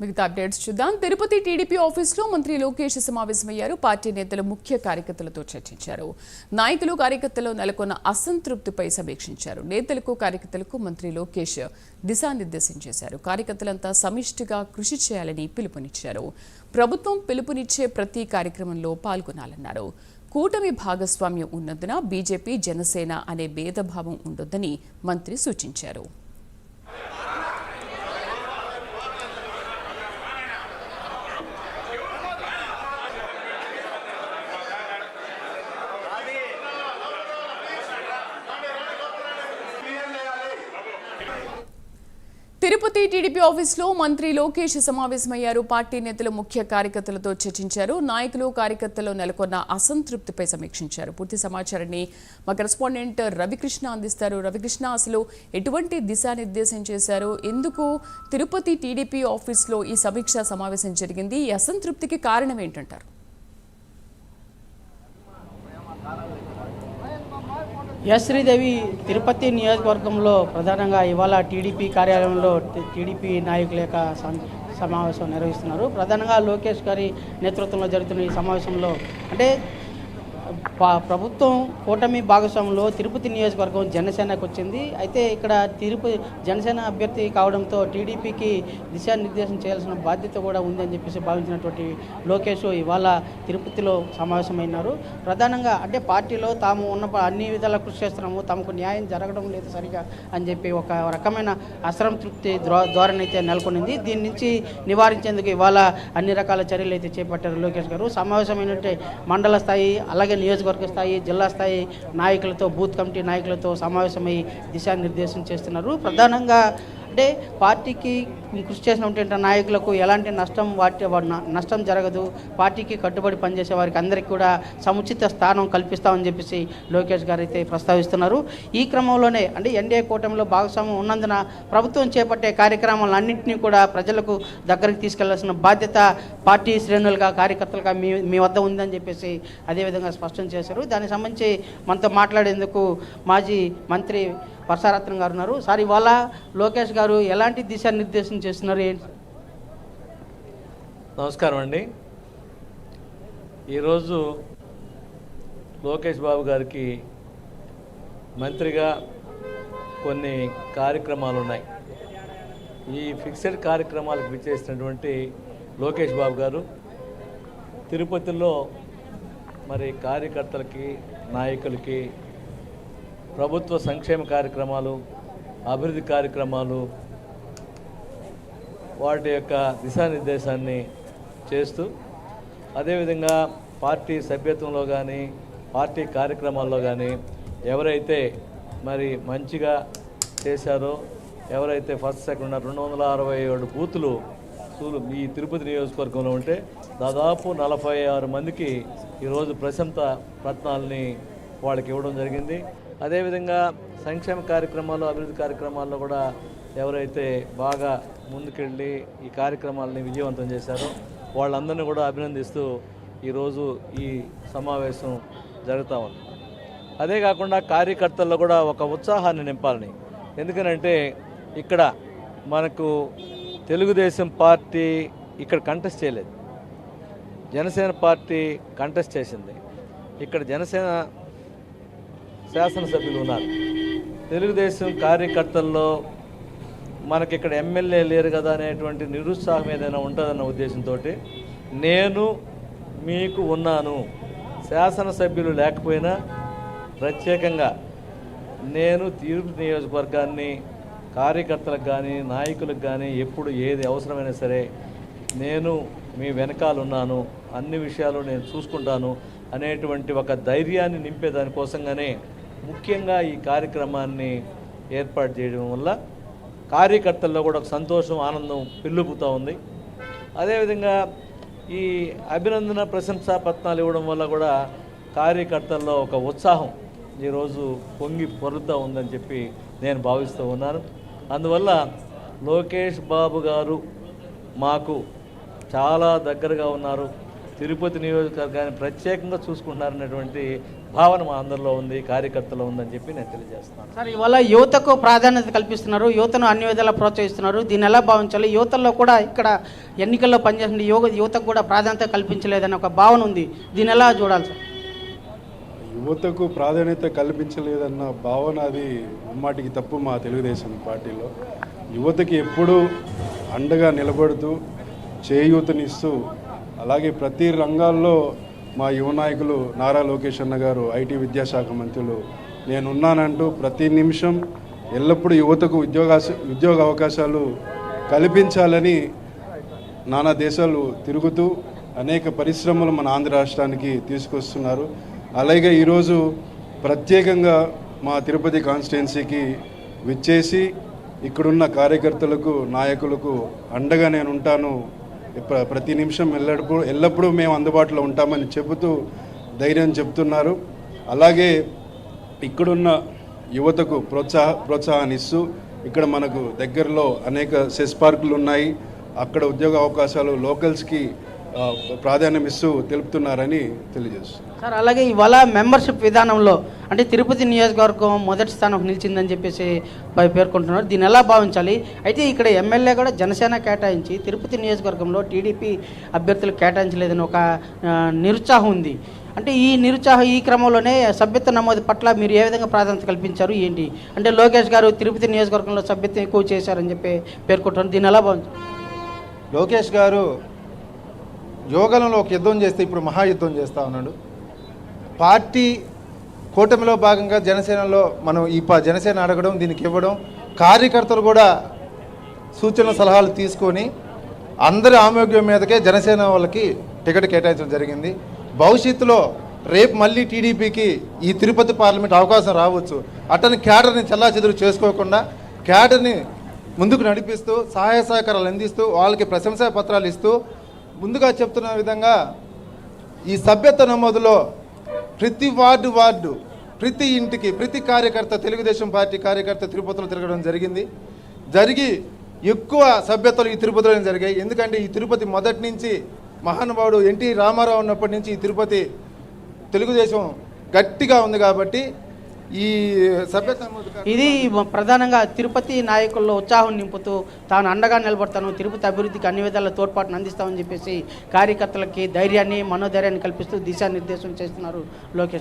మిగతా అప్డేట్స్ చూద్దాం. తిరుపతి టీడీపీ ఆఫీసులో మంత్రి లోకేష్ సమావేశమయ్యారు. పార్టీ నేతలు ముఖ్య కార్యకర్తలతో చర్చించారు. నాయకులు కార్యకర్తలు నెలకొన్న అసంతృప్తిపై సమీక్షించారు. నేతలకు కార్యకర్తలకు మంత్రి లోకేష్ దిశానిర్దేశం చేశారు. కార్యకర్తలంతా సమిష్టిగా కృషి చేయాలని పిలుపునిచ్చారు. ప్రభుత్వం పిలుపునిచ్చే ప్రతి కార్యక్రమంలో పాల్గొనాలన్నారు. కూటమి భాగస్వామ్యం ఉన్నందున బీజేపీ జనసేన అనే భేదభావం ఉండొద్దని మంత్రి సూచించారు. తిరుపతి టీడీపీ ఆఫీసులో మంత్రి లోకేష్ సమావేశమయ్యారు. పార్టీ నేతలు ముఖ్య కార్యకర్తలతో చర్చించారు. నాయకులు కార్యకర్తలు నెలకొన్న అసంతృప్తిపై సమీక్షించారు. పూర్తి సమాచారాన్ని మా కరెస్పాండెంట్ రవికృష్ణ అందిస్తారు. రవికృష్ణ అసలు ఎటువంటి దిశానిర్దేశం చేశారు? ఎందుకు తిరుపతి టీడీపీ ఆఫీసులో ఈ సమీక్షా సమావేశం జరిగింది? ఈ అసంతృప్తికి కారణం ఏంటంటారు? ఎస్ శ్రీదేవి తిరుపతి నియోజకవర్గంలో ప్రధానంగా ఇవాళ టీడీపీ కార్యాలయంలో టీడీపీ నాయకుల యొక్క సమావేశం నిర్వహిస్తున్నారు. ప్రధానంగా లోకేష్ గారి నేతృత్వంలో జరుగుతున్న ఈ సమావేశంలో అంటే ప్రభుత్వం కూటమి భాగస్వామ్యంలో తిరుపతి నియోజకవర్గం జనసేనకు వచ్చింది. అయితే ఇక్కడ తిరుపతి జనసేన అభ్యర్థి కావడంతో టీడీపీకి దిశానిర్దేశం చేయాల్సిన బాధ్యత కూడా ఉందని చెప్పేసి భావించినటువంటి లోకేష్ ఇవాళ తిరుపతిలో సమావేశమైనారు. ప్రధానంగా అంటే పార్టీలో తాము ఉన్న అన్ని విధాల కృషి చేస్తున్నాము తమకు న్యాయం జరగడం లేదు సరిగా అని చెప్పి ఒక రకమైన అసంతృప్తి ధో ధోరణి అయితే నెలకొనింది. దీని నుంచి నివారించేందుకు ఇవాళ అన్ని రకాల చర్యలు అయితే చేపట్టారు లోకేష్ గారు. సమావేశమైనట్టే మండల స్థాయి అలాగే నియోజకవర్గ స్థాయి జిల్లా స్థాయి నాయకులతో బూత్ కమిటీ నాయకులతో సమావేశమై దిశానిర్దేశం చేస్తున్నారు. ప్రధానంగా అంటే పార్టీకి కృషి చేసినటువంటి నాయకులకు ఎలాంటి నష్టం వాటి నష్టం జరగదు. పార్టీకి కట్టుబడి పనిచేసే వారికి అందరికీ కూడా సముచిత స్థానం కల్పిస్తామని చెప్పేసి లోకేష్ గారు అయితే ప్రస్తావిస్తున్నారు. ఈ క్రమంలోనే అంటే ఎన్డీఏ కూటమిలో భాగస్వామ్యం ఉన్నందున ప్రభుత్వం చేపట్టే కార్యక్రమాలన్నింటినీ కూడా ప్రజలకు దగ్గరికి తీసుకెళ్ళాల్సిన బాధ్యత పార్టీ శ్రేణులుగా కార్యకర్తలుగా మీ మీ వద్ద ఉందని చెప్పేసి అదేవిధంగా స్పష్టం చేశారు. దానికి సంబంధించి మనతో మాట్లాడేందుకు మాజీ మంత్రి వర్షారత్నం గారు ఉన్నారు. సార్ ఇవాళ లోకేష్ గారు ఎలాంటి దిశానిర్దేశం చేస్తున్నారు ఏంటి నమస్కారం అండి. ఈరోజు లోకేష్ బాబు గారికి మంత్రిగా కొన్ని కార్యక్రమాలు ఉన్నాయి. ఈ ఫిక్స్డ్ కార్యక్రమాలకు విచ్చేసినటువంటి లోకేష్ బాబు గారు తిరుపతిలో మరి కార్యకర్తలకి నాయకులకి ప్రభుత్వ సంక్షేమ కార్యక్రమాలు అభివృద్ధి కార్యక్రమాలు వాటి యొక్క దిశానిర్దేశాన్ని చేస్తూ అదేవిధంగా పార్టీ సభ్యత్వంలో కానీ పార్టీ కార్యక్రమాల్లో కానీ ఎవరైతే మరి మంచిగా చేశారో ఎవరైతే ఫస్ట్ సెకండ్ రెండు వందల అరవై ఏడు బూతులు సూలు ఈ తిరుపతి నియోజకవర్గంలో ఉంటే దాదాపు నలభై ఆరు మందికి ఈరోజు ప్రశంత రత్నాలని వాళ్ళకి ఇవ్వడం జరిగింది. అదేవిధంగా సంక్షేమ కార్యక్రమాలు అభివృద్ధి కార్యక్రమాల్లో కూడా ఎవరైతే బాగా ముందుకెళ్ళి ఈ కార్యక్రమాలని విజయవంతం చేశారో వాళ్ళందరినీ కూడా అభినందిస్తూ ఈరోజు ఈ సమావేశం జరుగుతూ ఉంది. అదే కాకుండా కార్యకర్తల్లో కూడా ఒక ఉత్సాహాన్ని నింపాలని. ఎందుకనంటే ఇక్కడ మనకు తెలుగుదేశం పార్టీ ఇక్కడ కంటెస్ట్ చేయలేదు. జనసేన పార్టీ కంటెస్ట్ చేసింది. ఇక్కడ జనసేన శాసనసభ్యులు ఉన్నారు. తెలుగుదేశం కార్యకర్తల్లో మనకి ఇక్కడ ఎమ్మెల్యే లేరు కదా అనేటువంటి నిరుత్సాహం ఏదైనా ఉంటుందన్న ఉద్దేశంతో నేను మీకు ఉన్నాను. శాసనసభ్యులు లేకపోయినా ప్రత్యేకంగా నేను తిరుపతి నియోజకవర్గాన్ని కార్యకర్తలకు కానీ నాయకులకు కానీ ఎప్పుడు ఏది అవసరమైనా సరే నేను మీ వెనకాల ఉన్నాను అన్ని విషయాలు నేను చూసుకుంటాను అనేటువంటి ఒక ధైర్యాన్ని నింపే దానికోసంగానే ముఖ్యంగా ఈ కార్యక్రమాన్ని ఏర్పాటు చేయడం వల్ల కార్యకర్తల్లో కూడా ఒక సంతోషం ఆనందం పెళ్ళుపుతూ ఉంది. అదేవిధంగా ఈ అభినందన ప్రశంసా పత్రాలు ఇవ్వడం వల్ల కూడా కార్యకర్తల్లో ఒక ఉత్సాహం ఈరోజు పొంగి పొరుతూ ఉందని చెప్పి నేను భావిస్తూ ఉన్నాను. అందువల్ల లోకేష్ బాబు గారు మాకు చాలా దగ్గరగా ఉన్నారు. తిరుపతి నియోజకవర్గాన్ని ప్రత్యేకంగా చూసుకుంటున్నారనేటువంటి భావన మా అందరిలో ఉంది కార్యకర్తలో ఉందని చెప్పి నేను తెలియజేస్తున్నాను. సార్ ఇవాళ యువతకు ప్రాధాన్యత కల్పిస్తున్నారు యువతను అన్ని విధాలా ప్రోత్సహిస్తున్నారు. దీన్ని ఎలా భావించాలి? యువతల్లో కూడా ఇక్కడ ఎన్నికల్లో పనిచేసిన యువ యువతకు కూడా ప్రాధాన్యత కల్పించలేదనే ఒక భావన ఉంది. దీన్ని ఎలా చూడాలి సార్? యువతకు ప్రాధాన్యత కల్పించలేదన్న భావన అది ముమ్మాటికి తప్పు మా తెలుగుదేశం పార్టీలో. యువతకి ఎప్పుడూ అండగా నిలబడుతూ చేయూతనిస్తూ అలాగే ప్రతి రంగాల్లో మా యువ నాయకులు నారా లోకేష్ అన్న గారు ఐటీ విద్యాశాఖ మంత్రులు నేనున్నానంటూ ప్రతి నిమిషం ఎల్లప్పుడూ యువతకు ఉద్యోగాస ఉద్యోగ అవకాశాలు కల్పించాలని నానా దేశాలు తిరుగుతూ అనేక పరిశ్రమలు మన ఆంధ్ర రాష్ట్రానికి తీసుకొస్తున్నారు. అలాగే ఈరోజు ప్రత్యేకంగా మా తిరుపతి కాన్స్టిట్యున్సీకి విచ్చేసి ఇక్కడున్న కార్యకర్తలకు నాయకులకు అండగా నేను ఉంటాను ప్రతి నిమిషం ఎల్లప్పుడూ ఎల్లప్పుడూ మేము అందుబాటులో ఉంటామని చెబుతూ ధైర్యం చెప్తున్నారు. అలాగే ఇక్కడున్న యువతకు ప్రోత్సాహ ప్రోత్సాహాన్ని ఇస్తూ ఇక్కడ మనకు దగ్గరలో అనేక సెస్ పార్కులు ఉన్నాయి అక్కడ ఉద్యోగ అవకాశాలు లోకల్స్కి ప్రాధాన్యం ఇస్తూ తెలుపుతున్నారని తెలియజేస్తున్నారు సార్ అలాగే ఇవాళ మెంబర్షిప్ విధానంలో అంటే తిరుపతి నియోజకవర్గం మొదటి స్థానం నిలిచిందని చెప్పేసి పేర్కొంటున్నారు. దీన్ని ఎలా భావించాలి? అయితే ఇక్కడ ఎమ్మెల్యే కూడా జనసేన కేటాయించి తిరుపతి నియోజకవర్గంలో టీడీపీ అభ్యర్థులు కేటాయించలేదని ఒక నిరుత్సాహం ఉంది. అంటే ఈ నిరుత్సాహం ఈ క్రమంలోనే సభ్యత్వ నమోదు పట్ల మీరు ఏ విధంగా ప్రాధాన్యత కల్పించారు? ఏంటి? అంటే లోకేష్ గారు తిరుపతి నియోజకవర్గంలో సభ్యత్వం ఎక్కువ చేశారని చెప్పి పేర్కొంటున్నారు. దీన్ని ఎలా భావించారు లోకేష్ గారు యోగంలో ఒక యుద్ధం చేస్తే ఇప్పుడు మహాయుద్ధం చేస్తూ ఉన్నాడు. పార్టీ కూటమిలో భాగంగా జనసేనలో మనం ఈ జనసేన అడగడం దీనికి ఇవ్వడం కార్యకర్తలు కూడా సూచనల సలహాలు తీసుకొని అందరి ఆరోగ్యం మీదకే జనసేన వాళ్ళకి టికెట్ కేటాయించడం జరిగింది. భవిష్యత్తులో రేపు మళ్ళీ టీడీపీకి ఈ తిరుపతి పార్లమెంట్ అవకాశం రావచ్చు. అతని క్యాడర్ని చెల్లాచెదురు చేసుకోకుండా క్యాడర్ని ముందుకు నడిపిస్తూ సహాయ సహకారాలు అందిస్తూ వాళ్ళకి ప్రశంసా పత్రాలు ఇస్తూ ముందుగా చెప్తున్న విధంగా ఈ సభ్యత నమోదులో ప్రతి వార్డు వార్డు ప్రతి ఇంటికి ప్రతి కార్యకర్త తెలుగుదేశం పార్టీ కార్యకర్త తిరుపతిలో తిరగడం జరిగింది. జరిగి ఎక్కువ సభ్యతలు ఈ తిరుపతిలో జరిగాయి. ఎందుకంటే ఈ తిరుపతి మొదటి నుంచి మహానుభావుడు ఎన్టీ రామారావు ఉన్నప్పటి నుంచి ఈ తిరుపతి తెలుగుదేశం గట్టిగా ఉంది కాబట్టి ఈ ఇది ప్రధానంగా తిరుపతి నాయకుల్లో ఉత్సాహం నింపుతూ తాను అండగా నిలబడతాను. తిరుపతి అభివృద్ధికి అన్ని విధాల తోడ్పాటును అందిస్తామని చెప్పేసి కార్యకర్తలకి ధైర్యాన్ని మనోధైర్యాన్ని కల్పిస్తూ దిశానిర్దేశం చేస్తున్నారు లోకేష్.